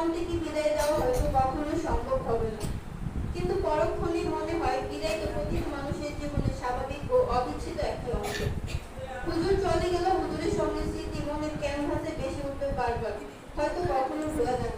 মন থেকে বিদায় দেওয়া হয়তো কখনো সম্ভব হবে না। কিন্তু পরক্ষণে মনে হয়, বিদায় তো প্রতিটি মানুষের জীবনে স্বাভাবিক ও অবিচ্ছেদ একটি অংশ। হুজুর চলে গেল হুজুরের সঙ্গে স্মৃতি মনের ক্যানভাসে বেশি উঠবে বারবার। হয়তো কখনো ভোলা যায়।